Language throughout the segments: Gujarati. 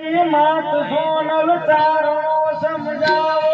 માત સોનલ ચારણો સમજાવો.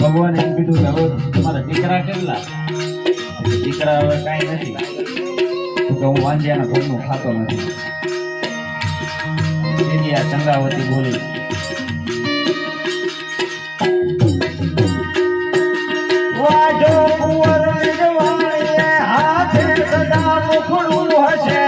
ભગવાન એમ કીધું હવે તમારા દીકરા કેટલા? દીકરા હવે કાંઈ નથી. તો હું વાંજ્યાના ભોગનું ખાતો નથી. તેથી આ ચંદ્રાવતી બોલી. વાજો કુંવર હાથે સદા મુખડું હશે.